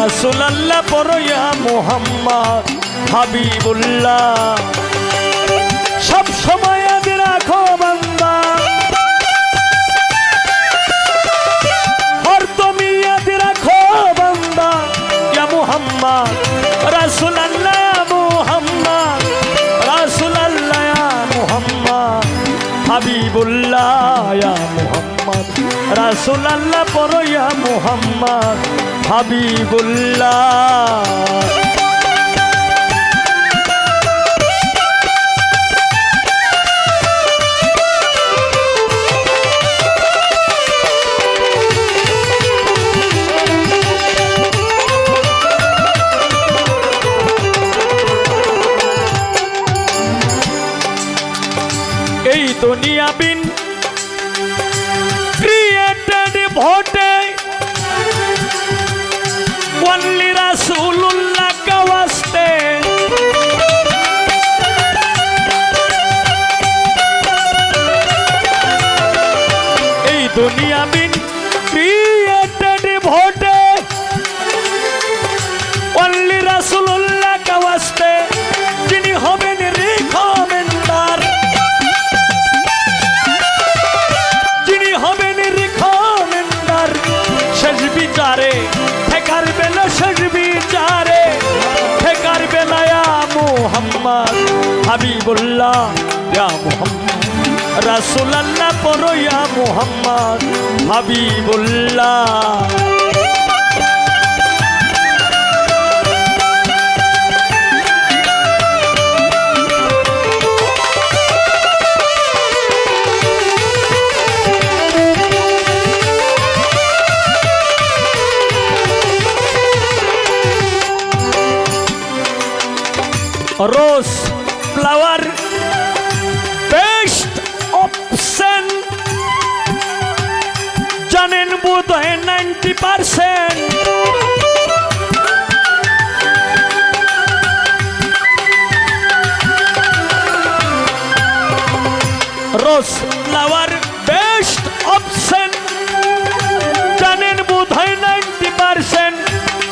রাসুলাল্লাহ পরয়া মোহাম্মদ, হাবিবুল্লাহ। সব সময় রাখো বান্দা। আর তুমি রাখো বান্দা। ইয়া মোহাম্মদ, রাসুলাল্লাহ মোহাম্মদ রাসুলাল্লাহ মোহাম্মদ, হাবিবুল্লাহ মোহাম্মদ। রাসুলাল্লাহ পরয়া মোহাম্মদ। হাবিবুল্লাহ। দুনিয়া বিন ক্রিয়েটেড ভোটে ওয়ানলি রাসূলুল্লাহ কাওয়াস্তে যিনি হবেন রিকমেন্ডার যিনি হবেন রিকমেন্ডার শেষ বিচারে, ঠেকার বেলা শেষ বিচারে, ঠেকার বেলায়া মুহাম্মদ হাবিবুল্লাহ, ইয়া মুহাম্মদ। রাসূলুল্লাহ পর ইয়া Muhammad Habibullah. Rose rose flower best option জানেন বোধ হয় নাইনটি পার্সেন্ট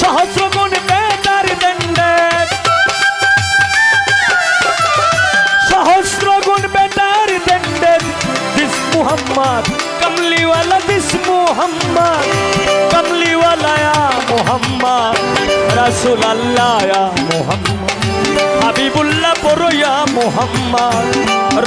সহস্র গুণ বেটার দেন্ডেড সহস্র গুণ বেটার দেন্ডেড দিস মুহাম্মদ কমলিওয়ালা দিস মুহাম্মদ কমলিওয়ালা মুহাম্মদ রাসূল আল্লাহ মুহাম্মদ হাবিবুল্লাহ পরয়া মোহাম্মদ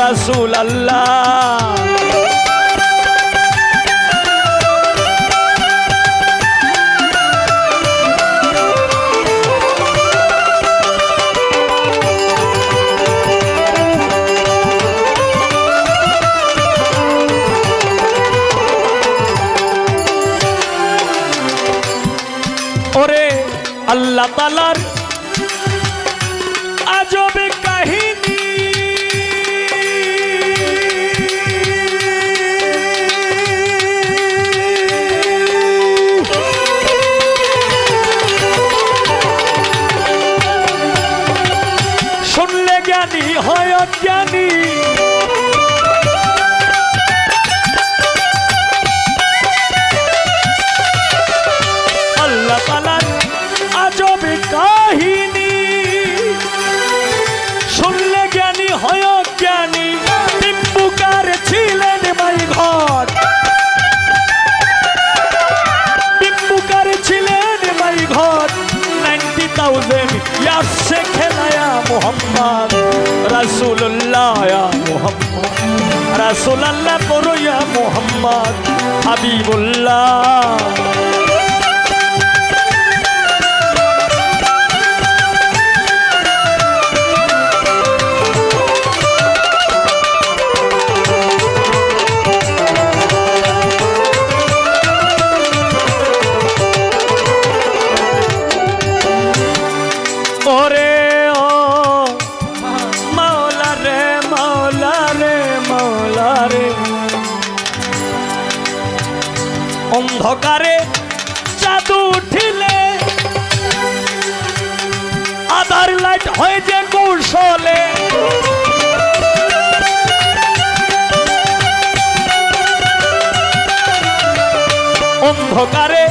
রাসুল আল্লাহ হয় অজ্ঞানী। মোহাম্মদ রাসুল্লাহ মোহাম্মদ। রাসুল্লাহ পড়য়া মোহাম্মদ হাবিবুল্লাহ। অন্ধকারে জাদু উঠিলে। আধার লাইট হয়ে যে কৌশলে। অন্ধকারে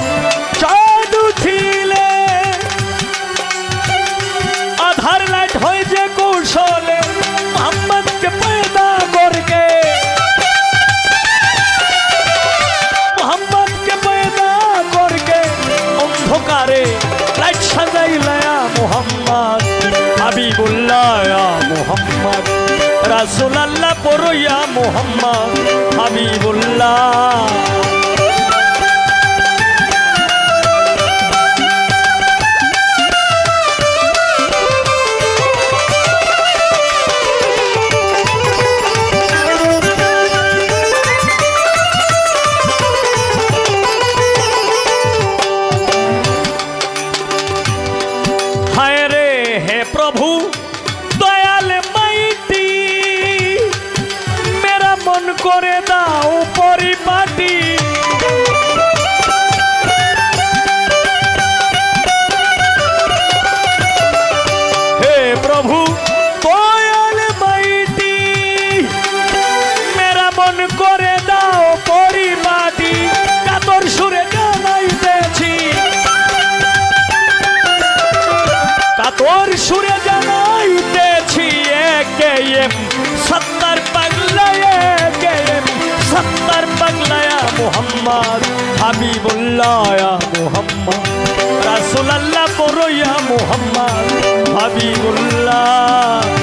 হাবিবুল্লাহ মোহাম্মদ রাসুলাল্লাহ পড়ইয়া মোহাম্মদ হাবিবুল্লাহ। করে দাও পরিপাটি। মোহাম্মদ হাবিবুল্লাহ মোহাম্মদ। রাসুলাল্লাহ পড়ইয়া মোহাম্মদ। হাবিবুল্লাহ।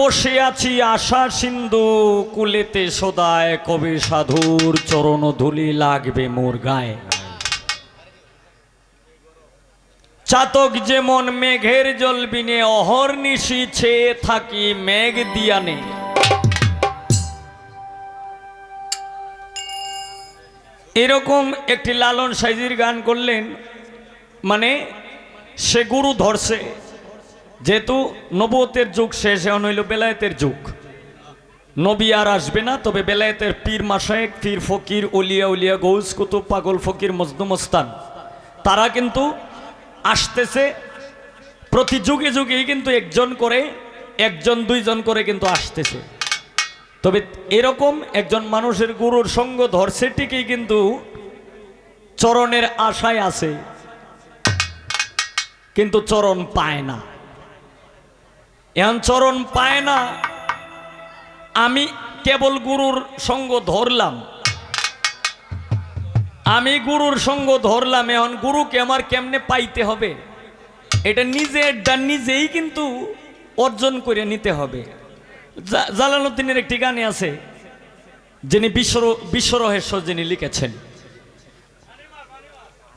বসে আছি আশা সিন্ধু কুলেতে সদায় কবি সাধুর চরণ ধুলি লাগবে মোর গায়ে। চাতক যেমন মেঘের জল বিনে অহর নিশি ছেয়ে থাকি মেঘ দিয়ানে। এরকম একটি লালন সাইজির গান করলেন মানে সে গুরু ধরছে। যেহেতু নবতের যুগ শেষ, এখন হইল বেলায়েতের যুগ। নবী আর আসবে না, তবে বেলায়েতের পীর মাসায়েক পীর ফকির, উলিয়া উলিয়া গৌস কুতুব, পাগল, ফকির মজদুমস্তান তারা কিন্তু আসতেছে প্রতি যুগে যুগেই কিন্তু একজন করে, একজন, দুইজন করে কিন্তু আসতেছে। তবে এরকম একজন মানুষের গুরুর সঙ্গ ধরছে ঠিকই কিন্তু চরণের আশায় আছে, কিন্তু চরণ পায় না। এখন চরণ পায় না। আমি কেবল গুরুর সঙ্গ ধরলাম। আমি গুরুর সঙ্গ ধরলাম এখন গুরুকে আমার কেমনে পাইতে হবে? এটা নিজেরটা নিজেই কিন্তু অর্জন করে নিতে হবে। জা- জালালউদ্দিনের একটি গানে আছে, যিনি বিশ্ব বিশ্বরহেশ্য যিনি লিখেছেন।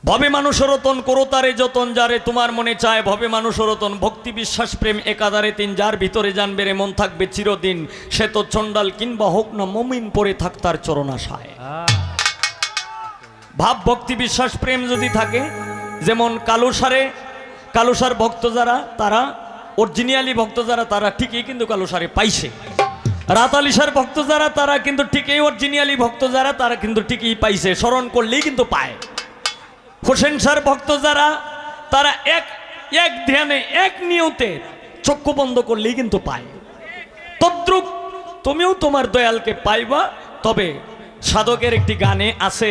ভবে মানুষ রতন করতারে যতন, যারে তোমার মনে চায় ভবে মানুষ রতন ভক্তি বিশ্বাস, প্রেম একাধারে তিন, যার ভিতরে জানবে রে মন থাকবে চিরদিন। সে তো চণ্ডাল কিংবা হোক না মমিন পরে থাক তার চরণাশায়। ভাব, ভক্তি বিশ্বাস, প্রেম যদি থাকে, যেমন কালুসারে, কালুসার ভক্ত যারা, তারা অরিজিনালি ভক্ত যারা, তারা ঠিকই কিন্তু কালুসারে পাইছে। রাতালিসার ভক্ত যারা, তারা কিন্তু ঠিকই অরিজিনালি ভক্ত যারা, তারা কিন্তু ঠিকই পাইছে। স্মরণ করলেই কিন্তু পায়। হোসেন সার ভক্ত যারা, তারা এক এক ধ্যানে, এক নিয়তে চক্ষু বন্ধ করলেই কিন্তু পায়। তদ্রুপ, তুমিও তোমার দয়ালকে পাইবা, তবে সাধকের একটি গানে আছে,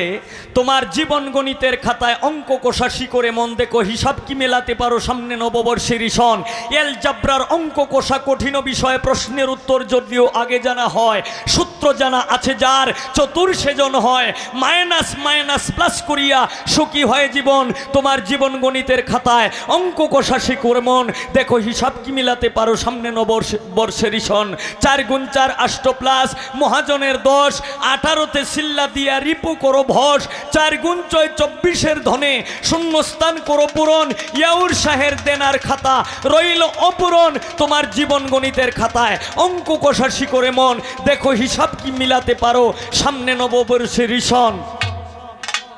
তোমার জীবন গণিতের খাতায় অঙ্ক কষাশি করে মন দেখো, হিসাব কি মেলাতে পারো সামনে নববর্ষের ইসন এল জাবরার অঙ্ক কষা কঠিন বিষয়ে প্রশ্নের উত্তর যদিও আগে জানা হয়, সূত্র জানা আছে যার, চতুর সেজন হয়, মাইনাস মাইনাস প্লাস করিয়া সুখী হয় জীবন, তোমার জীবন গণিতের খাতায় অঙ্ক কষাশি করে মন দেখো, হিসাব কি মিলাতে পারো সামনে নবর্ষ বর্ষের ইসন চার গুণ চার আষ্ট প্লাস, মহাজনের দশ, আঠারোতে সিল্লা দিয়া রিপু করো ভস চার গুণ ছয় চব্বিশের ধনে শূন্যস্থান করো পূরণ ইয়াউর শাহের দেনার খাতা রইল অপূরণ তোমার জীবন গণিতের খাতায় অঙ্ক কষাশি করে মন দেখো হিসাব কি মিলাতে পারো সামনে নববর্ষের ইসন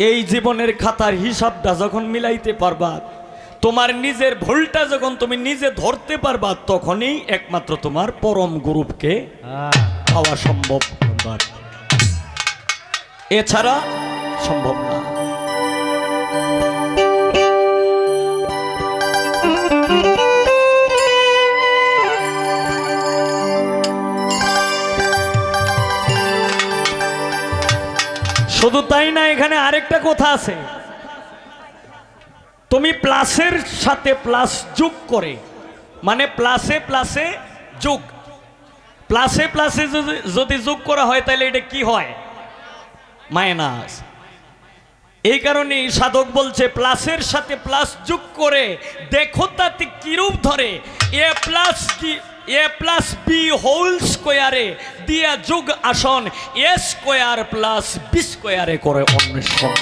এই জীবনের খাতার হিসাবটা যখন মিলাইতে পারবা তোমার নিজের ভুলটা যখন তুমি নিজে ধরতে পারবা তখনই একমাত্র তোমার পরম গুরুপকে পাওয়া সম্ভব এছাড়া সম্ভব না। শুধু তাই না, এখানে আরেকটা কথা আছে। তুমি প্লাসের সাথে প্লাস যোগ করে মানে প্লাসে প্লাসে যোগ। প্লাসে প্লাসে যদি- যোগ করা হয়, তাহলে এটা কি হয়? মাইনাস। এই কারণে সাধক বলছে, প্লাসের সাথে প্লাস যোগ করে দেখো তাতে কিরূপ ধরে। এ প্লাস কি, এ প্লাস বি হোল স্কোয়ারে দিয়া যোগ আসন, এ স্কোয়ার প্লাস বি স্কোয়ারে করে অন্বেষণ।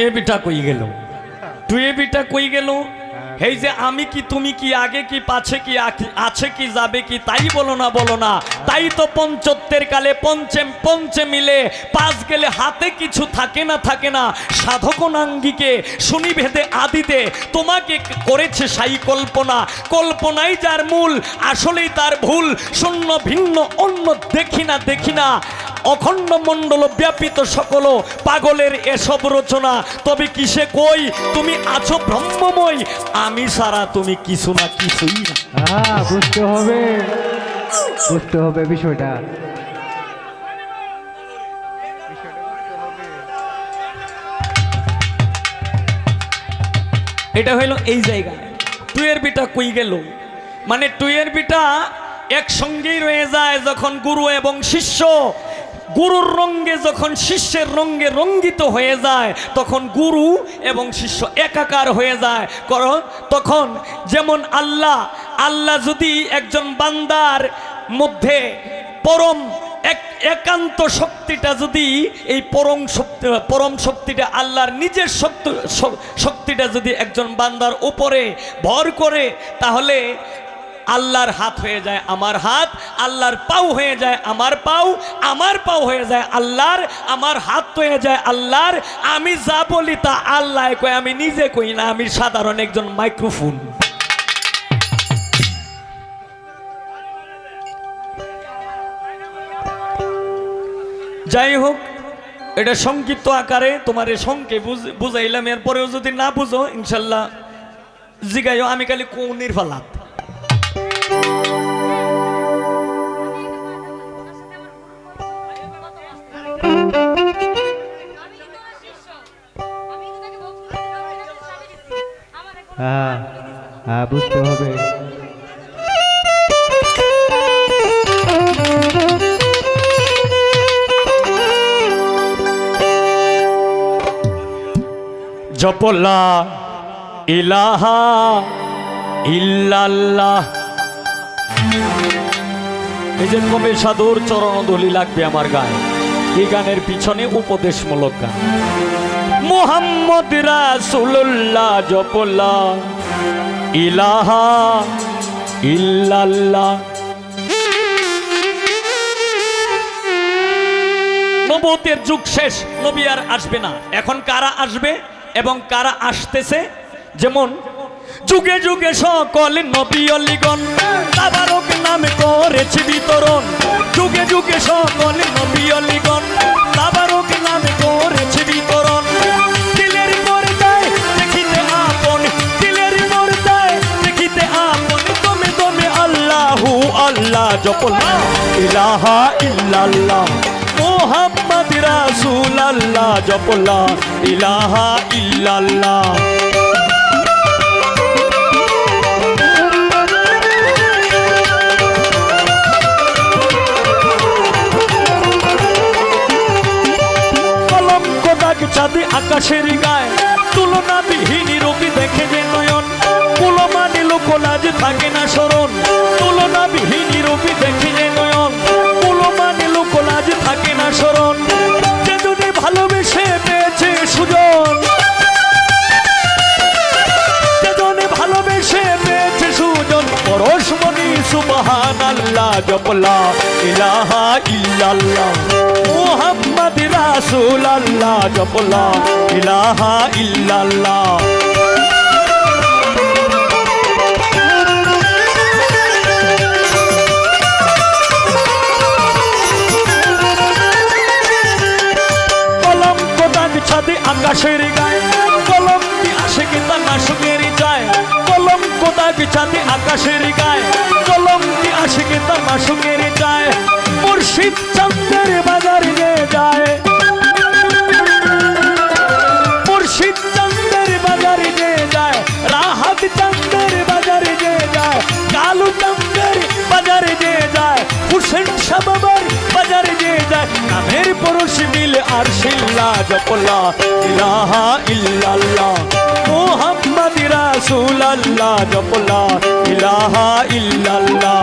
টুয়ে বিটা কই গেল? টুয়ে পিঠা কই গেল? এই যে আমি কি, তুমি কি, আগে কি, পাছে কি আছে কি, যাবে কি, তাই বলো না বলো না। তাই তো পঞ্চত্বের কালে পঞ্চেম, পঞ্চে মিলে পাঁচ গেলে হাতে কিছু থাকে না থাকে না। সাধকনাঙ্গিকে শুনি ভেদে আদিতে তোমাকে করেছে সাই কল্পনা। কল্পনাই যার মূল, আসলেই তার ভুল। শূন্য ভিন্ন, অন্য দেখি না দেখি না। অখণ্ড মণ্ডল ব্যাপিত সকল পাগলের এসব রচনা। তবে কিসে কই? তুমি আছো ব্রহ্মময়। আমি সারা তুমি কিছু না কিছুই না। হ্যাঁ বুঝতে হবে। বুঝতে হবে বিষয়টা। এটা হইল এই জায়গায় টুয়ের বিটা কই গেল? মানে টুয়ের বিটা একসঙ্গেই রয়ে যায় যখন গুরু এবং শিষ্য গুরুর রঙ্গে যখন শিষ্যের রঙ্গে রঙ্গিত হয়ে যায়, তখন গুরু এবং শিষ্য একাকার হয়ে যায়। কারণ তখন যেমন আল্লাহ আল্লাহ যদি একজন বান্দার মধ্যে পরম এক একান্ত শক্তিটা যদি, এই পরম শক্তি, পরম শক্তিটা আল্লাহর নিজের শক্তি শক্তিটা যদি একজন বান্দার উপরে ভর করে, তাহলে আল্লাহর হাত হয়ে যায় আমার হাত, আল্লাহর পাও হয়ে যায় আমার পাও আমার পাও হয়ে যায় আল্লাহর, আমার হাত হয়ে যায় আল্লাহর। আমি যা বলি তা আল্লাহ কয়, আমি নিজে কই না, আমি সাধারণ একজন মাইক্রোফোন। যাই হোক এটা সংক্ষিপ্ত আকারে তোমার সংকে বুঝাইলাম, এরপরেও যদি না বুঝো, ইনশাল্লাহ জিগাইও, আমি খালি কৌনির ফালাত। হ্যাঁ হ্যাঁ বুঝতে হবে। জপলা ইলাহা ইল্লাল্লাহ। যে কবে সাধুর চরণ দলি লাগবে আমার গায়ে। এই গানের পিছনে উপদেশমূলক গান। মোহাম্মদ রাসুল্লাহ জপলা, ইলাহা ইল্লাল্লাহ। নবতের যুগ শেষ, নবী আর আসবে না। এখন কারা আসবে এবং কারা আসতেছে? যেমন যুগে যুগে সকল নবী অলিগণ তাবারক নামে করেছে বিতরণ। যুগে যুগে সকল নবী অলিগণ তাবারক নামে করেছে বিতরণ। দিলের পর্দায় দেখিতে আপন, দিলের পর্দায় দেখিতে আপন। তুমি তুমি আল্লাহু আল্লাহ যখন ইলাহা ইল্লাল্লাহ, মোহাম্মদ রাসূল আল্লাহ জপলা ইলাহা ইল্লাল্লাহ। চাঁদে আকাশের গায়ে। তুলনা বিহীন রবি দেখে যে নয়ন। কুলমা নীল কোলাজ থাকে না স্মরণ। তুলনা বিহীন রবি দেখে যে নয়ন। কুলমা নীল কোলাজ থাকে না স্মরণ। যে ভালোবেসে পেয়েছে সুজন। পরশমণি আল্লাহ জপলা। ইলাহা ইল্লাল্লাহ। মুহাম্মদ রাসূল আল্লাহ জপলা ইলাহা ইল্লাল্লাহ। কলম কোদান ছাদে আকাশের গায়ে, কলম কি আসে কি তা নাশুকের যায় কলম কোদান ছাদে আকাশের গায়ে, কলম কি আসে কি তা নাশুকের যায় মুর্শিদ চন্দ্রের বাজার নিয়ে যায়। মুর্শিদ চন্দ্রের বাজারে যে যায়, রাহাত চন্দ্রের বাজারে যে যায় কালু চন্দ্রের বাজারে যে যায়, হুসেন সাবাবার বাজারে যে যায়। নামের পরশ মিল আর শিল্লা জপলা, ইলাহা ইল্লাল্লাহ, মোহাম্মদ রাসূলুল্লাহ জপলা, ইলাহা ইল্লাল্লাহ।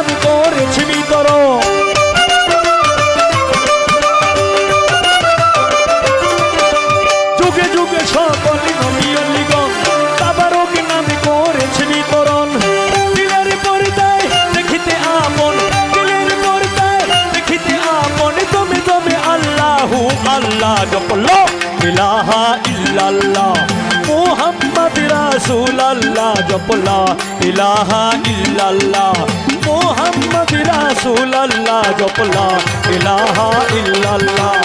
নাম করেছে বিতরণ যুগে যুগে সকল নবীলিগণ তাবারক নামে করেছে বিতরণ দিলের পর্দায় দেখিতে আপন, দিলের পর্দায় দেখিতে আপন। তুমি তুমি আল্লাহু আল্লাহ মোহাম্মদ রাসূলুল্লাহ জপলা, ইলাহা ইল্লাল্লাহ মোহাম্মদ রাসূলুল্লাহ জপলা, ইলাহা ইল্লাল্লাহ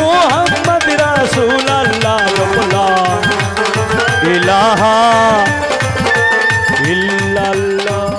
মোহাম্মদ রাসূলুল্লাহ জপলা, ইলাহা ইল্লাল্লাহ